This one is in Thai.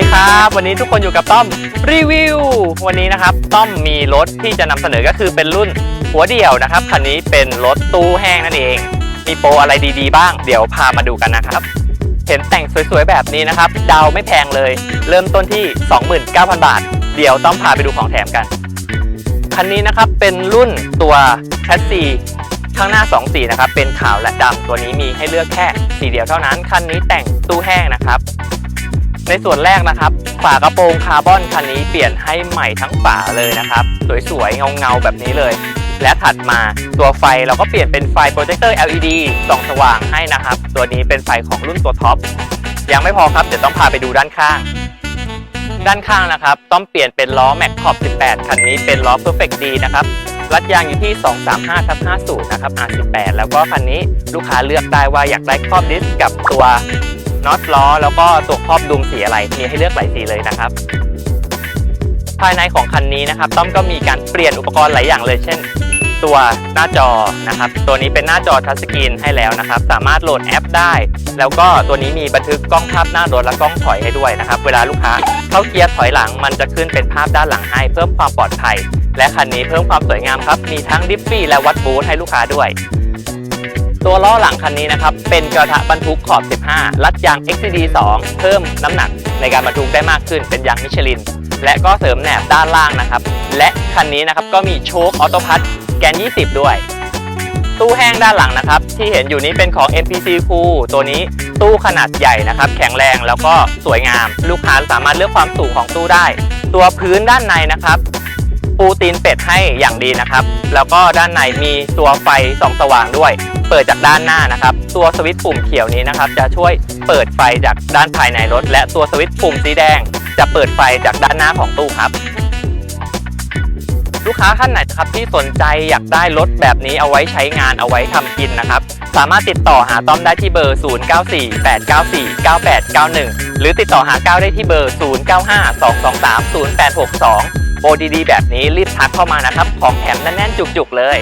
ดีครับ วันนี้ทุกคนอยู่กับต้อมรีวิว วันนี้นะครับ ต้อมมีรถที่จะนำเสนอก็คือเป็นรุ่นหัวเดี่ยวนะครับ คันนี้เป็นรถตู้แห้งนั่นเอง มีโปรอะไรดีๆบ้าง เดี๋ยวพามาดูกันนะครับ เห็นแต่งสวยๆแบบนี้นะครับ ดาวไม่แพงเลย เริ่มต้นที่ 29,000 บาท เดี๋ยวต้องพาไปดูของแถมกัน คันนี้นะครับเป็นรุ่นตัวแคสซีข้างหน้า2สีนะครับเป็นขาวและดำตัวนี้มีให้เลือกแค่สีเดียวเท่านั้น คันนี้แต่งตู้แห้งนะครับ ในส่วนแรกนะครับ ฝากระโปรงคาร์บอนคันนี้เปลี่ยนให้ใหม่ทั้งฝาเลยนะครับ สวยๆ เงาๆ แบบนี้เลย และถัดมาตัวไฟเราก็เปลี่ยนเป็นไฟโปรเจคเตอร์ LED ส่องสว่างให้นะครับ ตัวนี้เป็นไฟของรุ่นตัวท็อปยังไม่พอครับ เดี๋ยวต้องพาไปดูด้านข้าง ด้านข้างนะครับ ต้องเปลี่ยนเป็นล้อ Mac Top 18 คันนี้เป็นล้อ Perfect D นะครับรัดยางอยู่ที่ 235ทับ50 นะครับ R18 แล้วก็คันนี้ลูกค้าเลือกได้ว่าอยากได้ครอบดิสกับตัว น็อตล้อแล้วก็ตัวครอบดุมสีอะไรมีให้เลือกหลายสีเลยนะครับ ภายในของคันนี้นะครับต้อมก็มีการเปลี่ยนอุปกรณ์หลายอย่างเลย เช่น ตัวหน้าจอนะครับ ตัวนี้เป็นหน้าจอทัชสกรีนให้แล้วนะครับ สามารถโหลดแอปได้ แล้วก็ตัวนี้มีบันทึกกล้องภาพหน้ารถและกล้องถอยให้ด้วยนะครับ เวลาลูกค้าเข้าเกียร์ถอยหลัง มันจะขึ้นเป็นภาพด้านหลังให้เพิ่มความปลอดภัย และคันนี้เพิ่มความสวยงามครับมีทั้งดิฟฟี่และวัดบูทให้ลูกค้าด้วย ตัวล้อหลังคันนี้นะครับ เป็นกระทะบรรทุกขอบ 15 รัดยาง XCD 2 เพิ่มน้ำหนักในการบรรทุกได้มากขึ้นเป็นยางมิชลิน และก็เสริมแหนบด้านล่างนะครับ และคันนี้นะครับก็มีโชคออโตพัทแกน 20 ด้วย ตู้แห้งด้านหลังนะครับ ที่เห็นอยู่นี้เป็นของ MPC Cool ตัวนี้ตู้ขนาดใหญ่นะครับ แข็งแรงแล้วก็สวยงาม ลูกค้าสามารถเลือกความสูงของตู้ได้ ตัวพื้นด้านในนะครับ ปูตีนเป็ดให้อย่างดีนะครับ แล้วก็ด้านในมีตัวไฟส่องสว่างด้วย เปิดจากด้านหน้านะครับ ตัวสวิตช์ปุ่มเขียวนี้นะครับ จะช่วยเปิดไฟจากด้านภายในรถ และตัวสวิตช์ปุ่มสีแดง จะเปิดไฟจากด้านหน้าของตู้ครับ ลูกค้าท่านไหนครับที่สนใจอยากได้รถแบบนี้เอาไว้ใช้งานเอาไว้ทำกินนะครับ สามารถติดต่อหาต้อมได้ที่เบอร์ 0948949891 หรือติดต่อหาก้าวได้ที่เบอร์ 0952230862 โปรดีๆแบบนี้รีบทักเข้ามานะครับ ของแถมแน่นๆจุกๆเลย